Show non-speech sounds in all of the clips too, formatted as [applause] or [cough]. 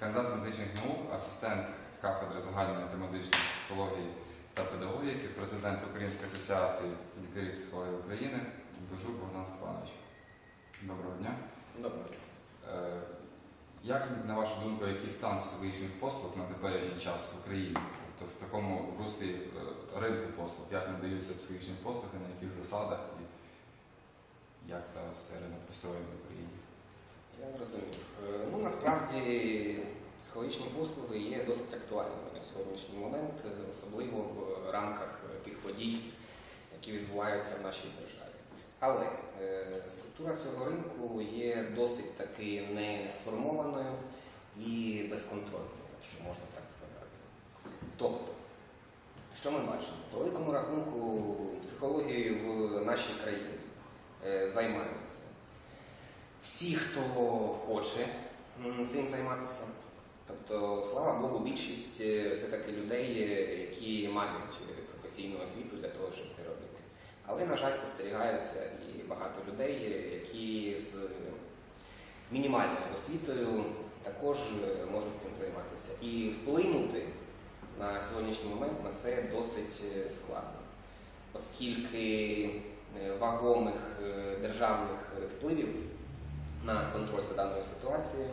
кандидат медичних наук, асистент кафедри загальної та медичної психології та педагогіки, президент Української асоціації лікарів психології України Божук Богдан Степанович. Доброго дня. Добре. Е, Як, на вашу думку, який стан психологічних послуг на теперішній час в Україні? Тобто в такому руслі е, ринку послуг, як надаються психологічні послуги, на яких засадах і як зараз ринок построєний в Україні? Я зрозумів. Е, Ну, насправді психологічні послуги є досить актуальними на сьогоднішній момент, е, особливо в рамках тих подій, які відбуваються в нашій державі. Але е, структура цього ринку є досить таки не сформованою і безконтрольною, якщо можна так сказати. Тобто, що ми бачимо? По великому рахунку психологією в нашій країні займаються всі, хто хоче цим займатися. Тобто, слава Богу, більшість е, все-таки людей, е, які мають е, професійну освіту для того, щоб це робити. Але, на жаль, спостерігаються і багато людей, які з мінімальною освітою також можуть цим займатися. І вплинути на сьогоднішній момент на це досить складно, оскільки вагомих державних впливів на контроль за даною ситуацією,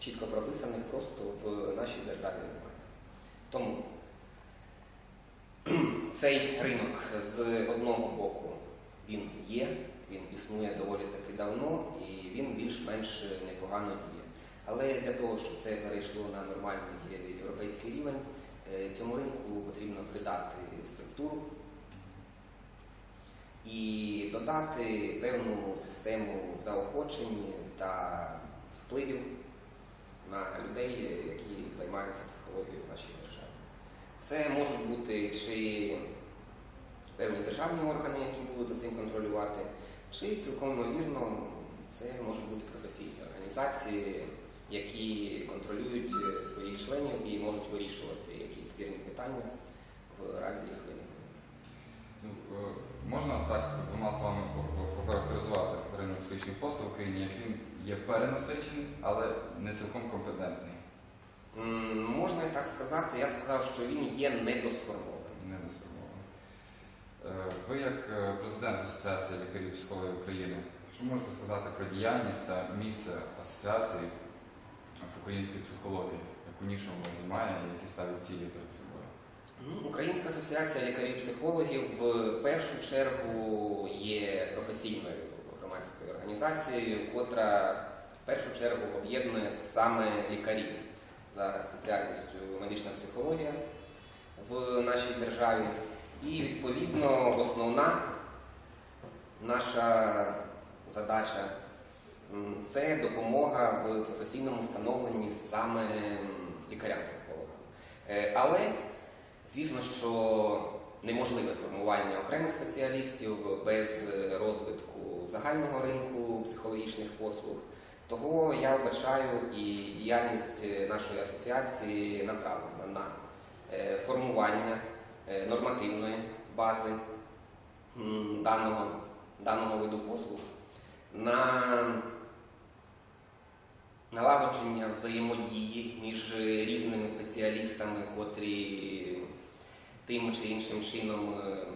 чітко прописаних просто в нашій державі немає. Тому [clears throat] цей ринок з одного боку він є, він існує доволі таки давно і він більш-менш непогано діє. Але для того, щоб це перейшло на нормальний європейський рівень, е, цьому ринку потрібно придати структуру і додати певну систему заохочень та впливів на людей, які займаються психологією в нашій державі. Це можуть бути чи певні державні органи, які будуть за цим контролювати, чи цілком ймовірно це можуть бути професійні організації, які контролюють е, своїх членів і можуть вирішувати якісь спірні питання в разі їх виникнення. Ну, можна так двома словами по- по- ринок психічних послуг в Україні, як він є перенасичений, але не цілком компетентний, М, Можна і так сказати, я б сказав, що він є недосформований. не досформований. Е, Ви, як е, президент Асоціації лікарів психології України, що можете сказати про діяльність та місце асоціації в українській психології, яку нішу вона займає і які ставить цілі перед собою? Українська асоціація лікарів-психологів в першу чергу є професійною громадською організацією, котра в першу чергу об'єднує саме лікарів за спеціальністю медична психологія в нашій державі. І відповідно основна наша задача це допомога в професійному становленні саме лікарям-психологам. Е, Але Звісно, що неможливе формування окремих спеціалістів без е, розвитку загального ринку психологічних послуг. Того я вбачаю і діяльність е, нашої асоціації направлена на е, формування нормативної бази даного, даного виду послуг, на налагодження взаємодії між різними спеціалістами, котрі тим чи іншим чином е,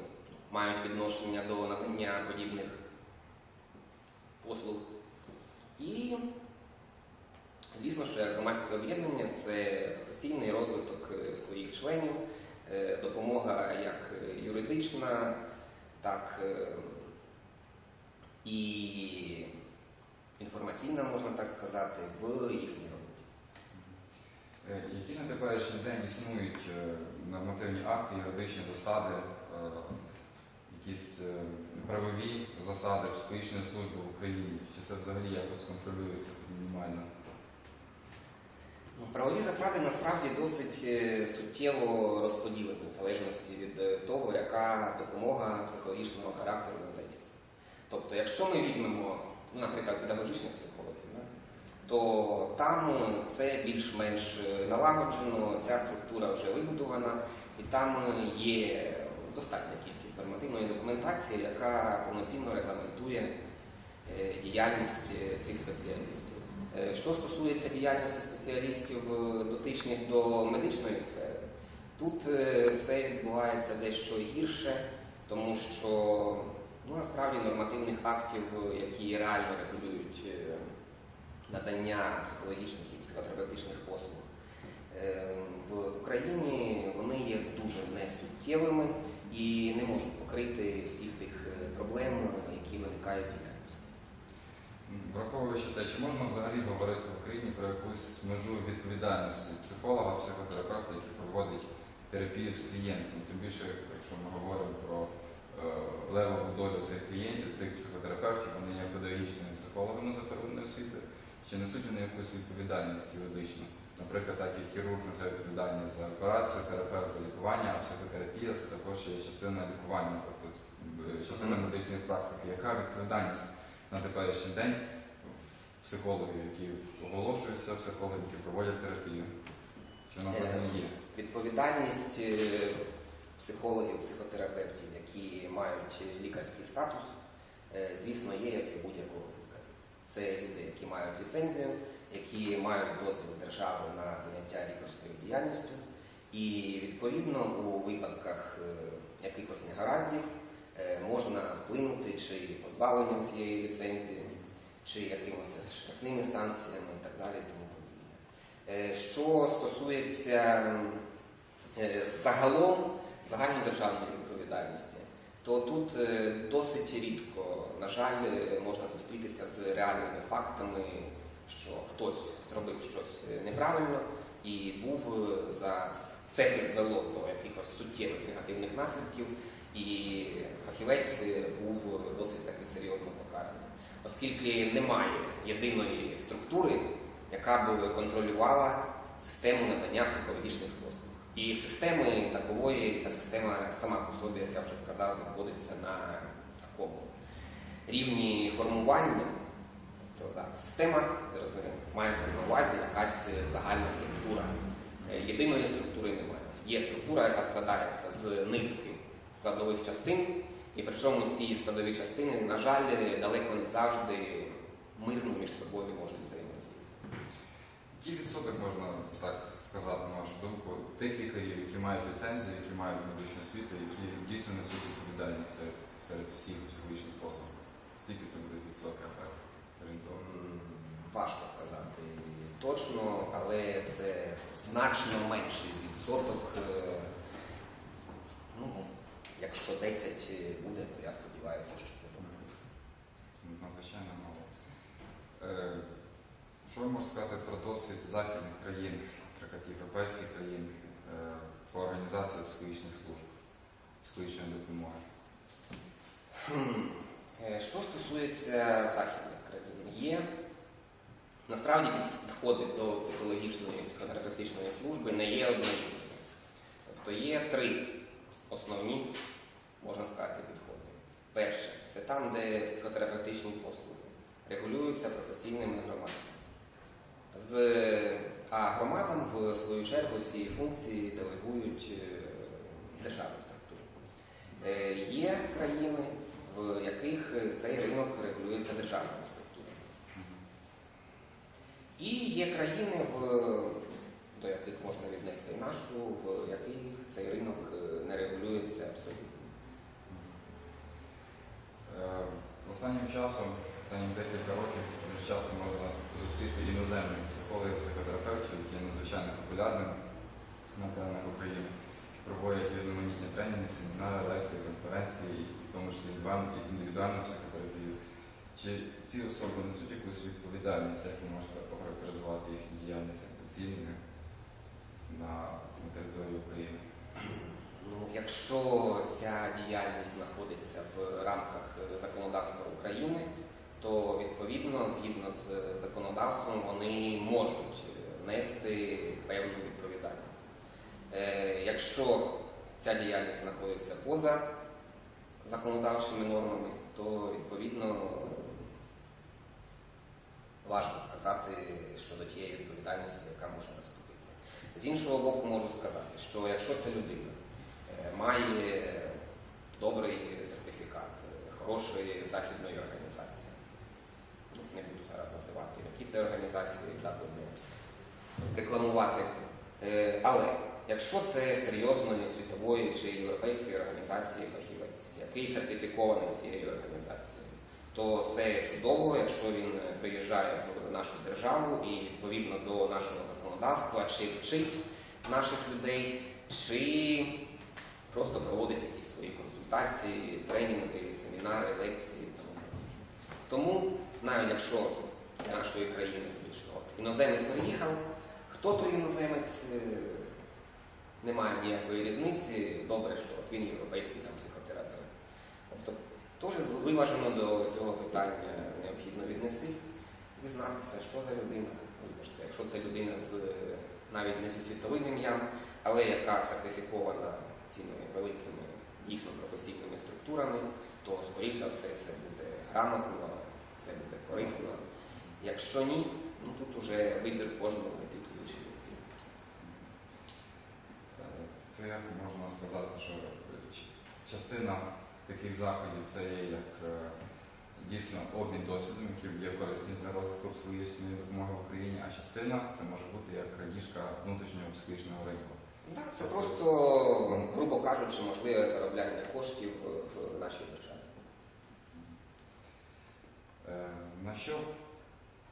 мають відношення до надання подібних послуг. І, звісно, що громадське об'єднання це професійний розвиток е, своїх членів, е, допомога як юридична, так і інформаційна, можна так сказати, в їхній роботі. Які на теперішній день існують нормативні акти, юридичні засади, е, якісь е, правові засади психологічної служби в Україні? Чи це взагалі якось контролюється мінімально? Ну, Правові засади насправді досить е, суттєво розподілені в залежності від того, яка допомога психологічного характеру надається. Тобто, якщо ми візьмемо, ну, наприклад, педагогічних психологів, то там е, це більш-менш е, налагоджено, ця структура вже вибудована, і там е, є достатня кількість нормативної документації, яка повноцінно регламентує діяльність цих спеціалістів. Що стосується діяльності спеціалістів дотичних до медичної сфери, тут все відбувається дещо гірше, тому що ну, насправді нормативних актів, які реально регулюють надання психологічних і психотерапевтичних послуг е, в Україні, вони є дуже несуттєвими і не можуть покрити всіх тих е, проблем, які виникають в діяльності. Враховуючи це, чи можна взагалі говорити в Україні про якусь межу відповідальності психолога, психотерапевта, який проводить терапію з клієнтом? Тим більше, якщо ми говоримо про е, левову долю цих клієнтів, цих психотерапевтів, вони є педагогічними психологами за первинною освітою, чи несуть вони якусь відповідальність юридичну? Наприклад, так як хірург несе відповідальність за операцію, терапевт за лікування, а психотерапія це також є частина лікування, тобто е, частина медичної практики. Яка відповідальність на теперішній день психологів, які оголошуються, психологів, які проводять терапію? Чи вона взагалі є? Відповідальність е, психологів, психотерапевтів, які мають лікарський статус, е, звісно, є як і будь-якого. Це люди, які мають ліцензію, які мають дозвіл держави на заняття лікарською діяльністю, і відповідно у випадках е, якихось негараздів е, можна вплинути чи позбавленням цієї ліцензії, чи якимись штрафними санкціями і так далі. Тому подібне. Е, Що стосується загалом загальнодержавної відповідальності, то тут е, досить рідко, на жаль, можна зустрітися з реальними фактами, що хтось зробив щось неправильно і був е, за це призвело до якихось суттєвих негативних наслідків, і фахівець був досить таки серйозно покараний, оскільки немає єдиної структури, яка б контролювала систему надання психологічних послуг. І системи такової, ця система сама по собі, як я вже сказав, знаходиться на такому рівні формування. Тобто, так, система мається на увазі якась загальна структура. Єдиної структури немає. Є структура, яка складається з низки складових частин, і причому ці складові частини, на жаль, далеко не завжди мирно між собою можуть взаємодіяти. Який відсоток можна так сказати, на вашу думку, тих лікарів, які мають ліцензію, які мають медичну освіту, які дійсно несуть відповідальність серед, серед всіх психологічних послуг? Скільки це буде відсотків так? Важко сказати точно, але це значно менший відсоток. е, Ну, якщо 10 буде, то я сподіваюся, що це буде. Надзвичайно мало. Що ви можете сказати про досвід західних країн, наприклад, європейських країн е, по організації психологічних служб, психологічної допомоги? Е, Що стосується західних країн, є насправді підходи до психологічної психотерапевтичної служби не є одним. Тобто є три основні, можна сказати, підходи. Перше, це там, де психотерапевтичні послуги регулюються професійними громадами. З, а громадам, в свою чергу, ці функції делегують е, державні структури. Е, Є країни, в яких цей ринок регулюється державними структурами. І є країни, в, до яких можна віднести і нашу, в яких цей ринок е, не регулюється абсолютно. Останнім часом, останнім декілька років, часто можна зустріти іноземних психологів, психотерапевтів, які є надзвичайно популярними на теренах України, проводять різноманітні тренінги, семінари, лекції, конференції, в тому числі індивідуальну- психотерапію. Чи ці особи несуть якусь відповідальність, як ви можете охарактеризувати їхню діяльність як доцільною на, на території України? Ну, якщо ця діяльність знаходиться в рамках законодавства України, то відповідно, згідно з законодавством, вони можуть е, нести певну відповідальність. Е, Якщо ця діяльність знаходиться поза законодавчими нормами, то відповідно важко сказати щодо тієї відповідальності, яка може наступити. З іншого боку, можу сказати, що якщо ця людина е, має добрий сертифікат хорошої західної організації, не буду зараз називати, які це організації так будемо рекламувати. Е, Але якщо це серйозної світової чи європейської організації фахівець, який сертифікований цією організацією, то це чудово, якщо він приїжджає в нашу державу і відповідно до нашого законодавства чи вчить наших людей, чи просто проводить якісь свої консультації, тренінги, семінари, лекції. і Тому, тому навіть якщо для нашої країни звично, от іноземець приїхав, хто той іноземець, е, немає ніякої різниці. Добре, що от він європейський там психотерапевт. Тобто теж виважено до цього питання необхідно віднестись, дізнатися, що за людина. Якщо це людина з навіть не зі світовим ім'ям, але яка сертифікована цими великими дійсно професійними структурами, то скоріш за все це буде грамотно, це буде корисно. Якщо ні, ну тут уже вибір кожного йти туди чи То як можна сказати, що частина таких заходів це є як е, дійсно обмін досвідом, який є корисні для розвитку психологічної допомоги в Україні, а частина це може бути як крадіжка внутрішнього психологічного ринку. Да, це просто, грубо кажучи, можливе заробляння коштів в нашій державі. Е, На що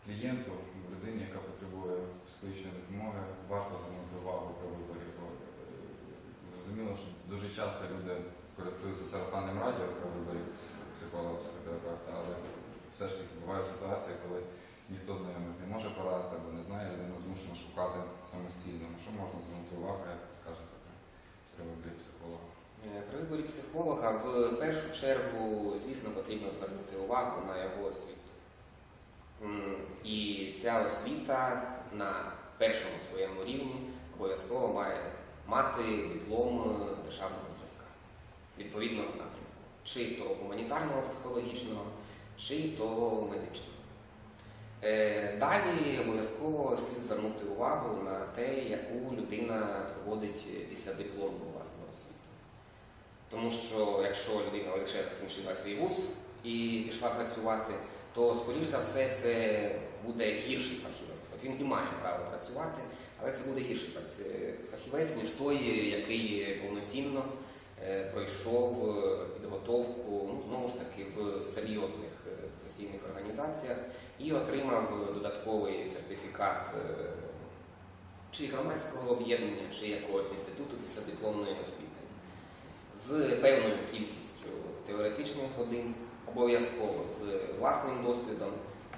клієнту, людині, яка потребує психологічної допомоги, варто звернути увагу при виборі? Е, Зрозуміло, що дуже часто люди користуються сарафанним радіо при виборі психолога, психотерапевта, але все ж таки буває ситуація, коли ніхто знайомих не може порадити або не знає, людина змушена шукати самостійно. На що можна звернути увагу, як скажете при виборі психолога? Е, При виборі психолога в першу чергу, звісно, потрібно звернути увагу на його освіту. І ця освіта на першому своєму рівні обов'язково має мати диплом е, державного зразка відповідного напрямку, чи то гуманітарного психологічного, чи то медичного. Е, Далі обов'язково слід звернути увагу на те, яку людина проводить після диплому власного освіту. Тому що якщо людина лише закінчила свій вуз і пішла працювати, то, скоріш за все, це буде гірший фахівець. От він і має право працювати, але це буде гірший фахівець, ніж той, який повноцінно е, пройшов е, підготовку, ну, знову ж таки, в серйозних е, професійних організаціях і отримав додатковий сертифікат чи громадського об'єднання, чи якогось інституту після дипломної освіти з певною кількістю теоретичних годин, обов'язково з власним досвідом,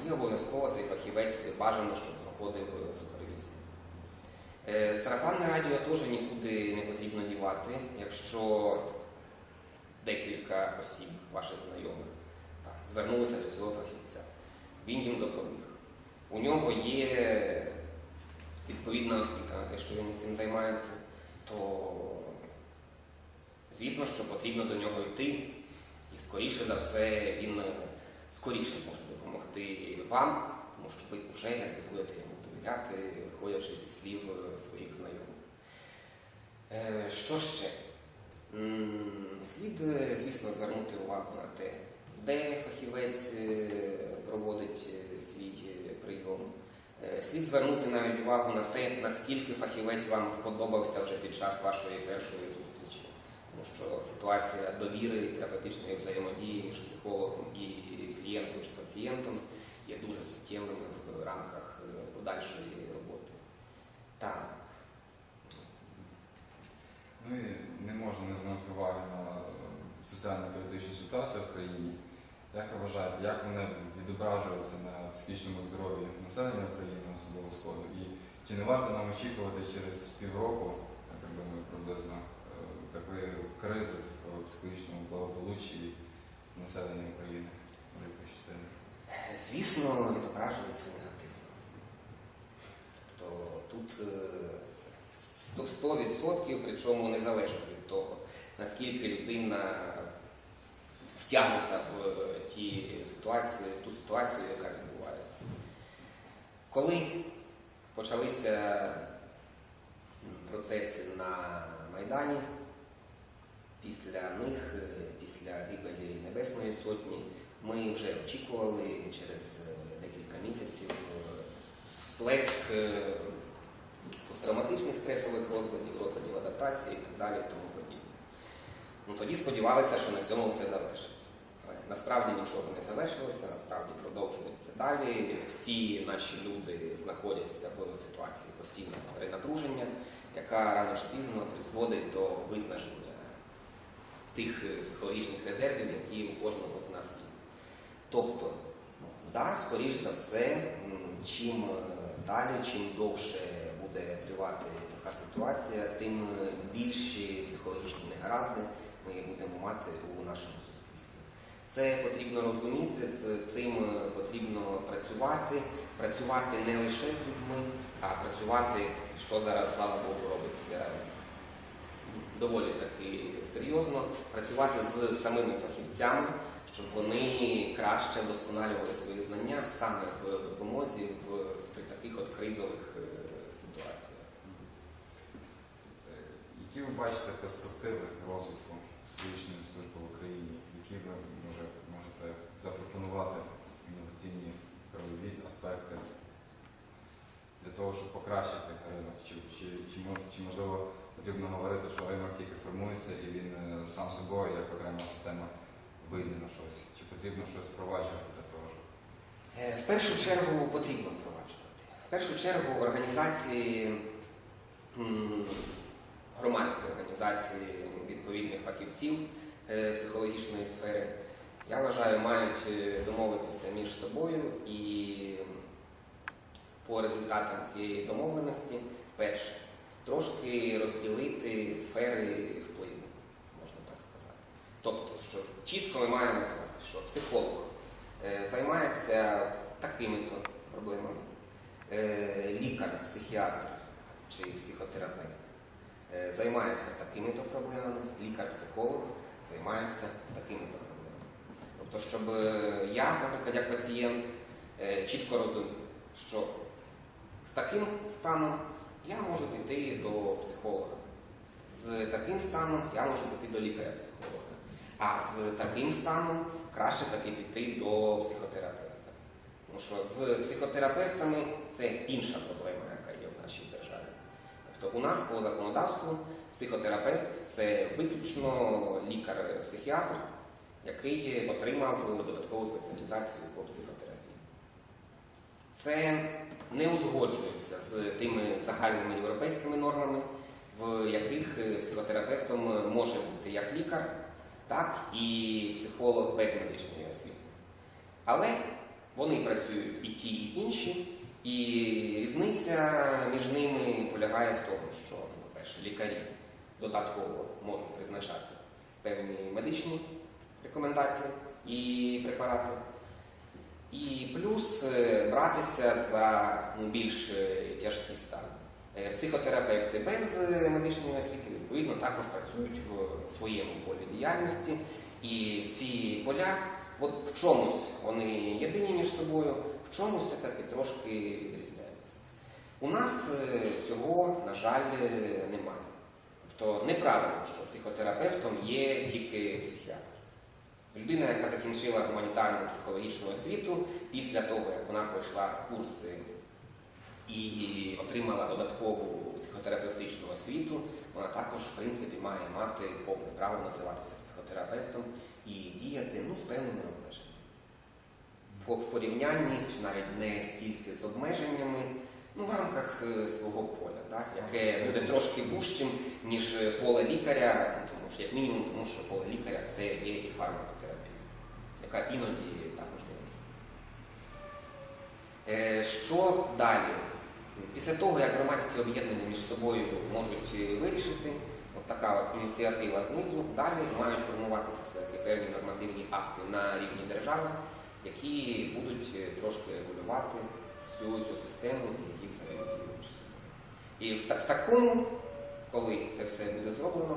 і обов'язково цей фахівець бажано, щоб проходив супервізію. Е, Сарафанне радіо теж нікуди не потрібно дівати, якщо декілька осіб, ваших знайомих, так, звернулися до цього фахівця. Він їм допоміг. У нього є відповідна освіта на те, що він цим займається, то звісно, що потрібно до нього йти, і скоріше за все він скоріше зможе допомогти вам, тому що ви вже якби будете йому довіряти, виходячи зі слів е, своїх знайомих. Е, Що ще? Слід, е, звісно, звернути увагу на те, де фахівець е, проводить е, свій е, прийом. Е, Слід звернути навіть увагу на те, наскільки фахівець вам сподобався вже під час вашої першої зустрічі. Тому що ситуація довіри і терапевтичної взаємодії між психологом і клієнтом чи пацієнтом є дуже суттєвими в рамках е, подальшої роботи. Так. Ну і не можна не звернути уваги на соціально-політичну ситуацію в країні. Як ви вважаєте, як вони відображуються на психічному здоров'ї населення України, особливо Сходу? І чи не варто нам очікувати через півроку, я так думаю, приблизно, такої кризи в психологічному благополуччі населення України великої частини? Звісно, відображується негативно. Тобто тут е, 100%, причому незалежно від того, наскільки людина втягнута в ті ситуації, в ту ситуацію, яка відбувається. Коли почалися процеси на Майдані, після них, е, після гибелі Небесної Сотні, ми вже очікували через е, декілька місяців е, сплеск посттравматичних стресових розладів, розладів адаптації і так далі, тому подібне. Ну, тоді сподівалися, що на цьому все завершиться. Насправді нічого не завершилося, насправді продовжується далі. Всі наші люди знаходяться в ситуації постійного перенапруження, яка рано чи пізно призводить до виснаження тих е, психологічних резервів, які у кожного з нас є. Тобто, да, скоріш за все, чим е, далі, чим довше буде тривати така ситуація, тим е, більші психологічні негаразди ми будемо мати у нашому суспільстві. Це потрібно розуміти, з цим потрібно працювати, працювати не лише з людьми, а працювати, що зараз, слава Богу, робиться доволі таки серйозно, працювати з самими фахівцями, щоб вони краще вдосконалювали свої знання саме в допомозі в при таких от кризових е, ситуаціях. Е, Які ви бачите перспективи розвитку психологічної служби в Україні? Які ви може, можете запропонувати інноваційні правові аспекти для того, щоб покращити ринок? Чи, чи, чи, чи можливо потрібно говорити, що ринок тільки формується і він е, сам собою, як окрема система, вийде на щось? Чи потрібно щось впроваджувати для того, щоб Е, В першу чергу потрібно впроваджувати. В першу чергу організації, громадські організації відповідних фахівців е, психологічної сфери, я вважаю, мають домовитися між собою і по результатам цієї домовленості, перше, трошки розділити сфери впливу, можна так сказати. Тобто, що чітко ми маємо знати, що психолог е, займається такими-то проблемами. Е, Лікар, психіатр чи психотерапевт е, займається такими-то проблемами, лікар-психолог займається такими-то проблемами. Тобто, щоб я, наприклад, як пацієнт, чітко розумів, що з таким станом я можу піти до психолога. З таким станом я можу піти до лікаря-психолога. А з таким станом краще таки піти до психотерапевта. Тому що з психотерапевтами це інша проблема, яка є в нашій державі. Тобто у нас по законодавству психотерапевт це виключно лікар-психіатр, який отримав додаткову спеціалізацію по психотерапії. Це не узгоджується з тими загальними європейськими нормами, в яких е, психотерапевтом може бути як лікар, так і психолог без медичної освіти. Але вони працюють і ті, і інші, і різниця між ними полягає в тому, що, по-перше, лікарі додатково можуть призначати певні медичні рекомендації і препарати. І плюс е, братися за ну, більш е, тяжкий стан. Е, Психотерапевти без медичної освіти, відповідно, також працюють в своєму полі діяльності. І ці поля, от в чомусь вони єдині між собою, в чомусь все-таки трошки відрізняються. У нас цього, на жаль, немає. Тобто неправильно, що психотерапевтом є тільки психіатр. Людина, яка закінчила гуманітарну психологічну освіту, після того, як вона пройшла курси і отримала додаткову психотерапевтичну освіту, вона також, в принципі, має мати повне право називатися психотерапевтом і діяти ну, з певними обмеженнями. В порівнянні, чи навіть не стільки з обмеженнями, ну, в рамках е, свого поля, так, яке буде трошки вужчим, ніж поле лікаря, тому що, як мінімум, тому що поле лікаря це є і фармакотерапія, яка іноді також не Е, Що далі? Після того, як громадські об'єднання між собою можуть е, вирішити, от така от ініціатива знизу, далі мають формуватися все-таки певні нормативні акти на рівні держави, які будуть е, трошки регулювати всю цю систему і її взаємодію між. І в, в такому, коли це все буде зроблено,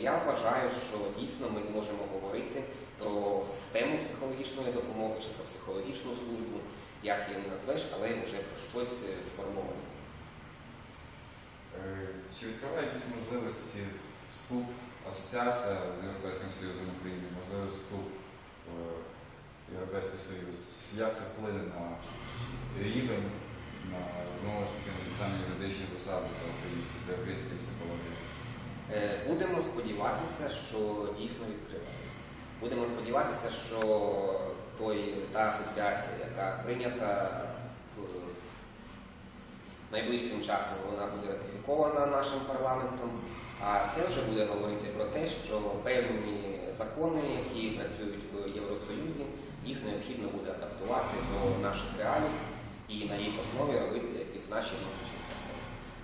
я вважаю, що дійсно ми зможемо говорити про систему психологічної допомоги чи про психологічну службу, як її назвеш, але вже про щось е, сформоване. Е, Чи відкриває якісь можливості вступ асоціація з Європейським Союзом України, можливо, вступ в Європейський Союз. Як це вплине на рівень, на знову ж таки на ті самі юридичні засади для українців, для української психології? Е, Будемо сподіватися, що дійсно відкриває. Будемо сподіватися, що той, та асоціація, яка прийнята найближчим часом, вона буде ратифікована нашим парламентом. А це вже буде говорити про те, що певні закони, які працюють в Євросоюзі, їх необхідно буде адаптувати до наших реалій і на їх основі робити якісь наші внутрішні закони.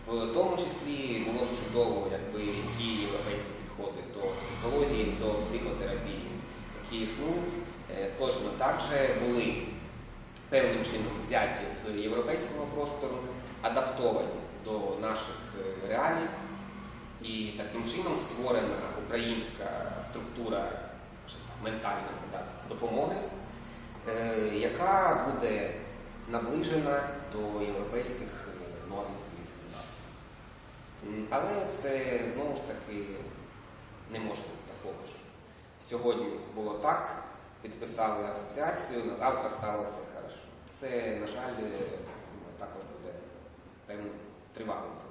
В тому числі було б чудово, якби ті європейські підходи до психології, до психотерапії, які існують, е, точно так же були певним чином взяті з європейського простору, адаптовані до наших е, реалій, і таким чином створена українська структура ментальної так, допомоги, е, яка буде наближена до європейських норм і стандартів. Але це знову ж таки не може бути такого ж. Сьогодні було так, підписали асоціацію, на завтра стало все хорошо. Це, на жаль, е, також буде певним тривалим.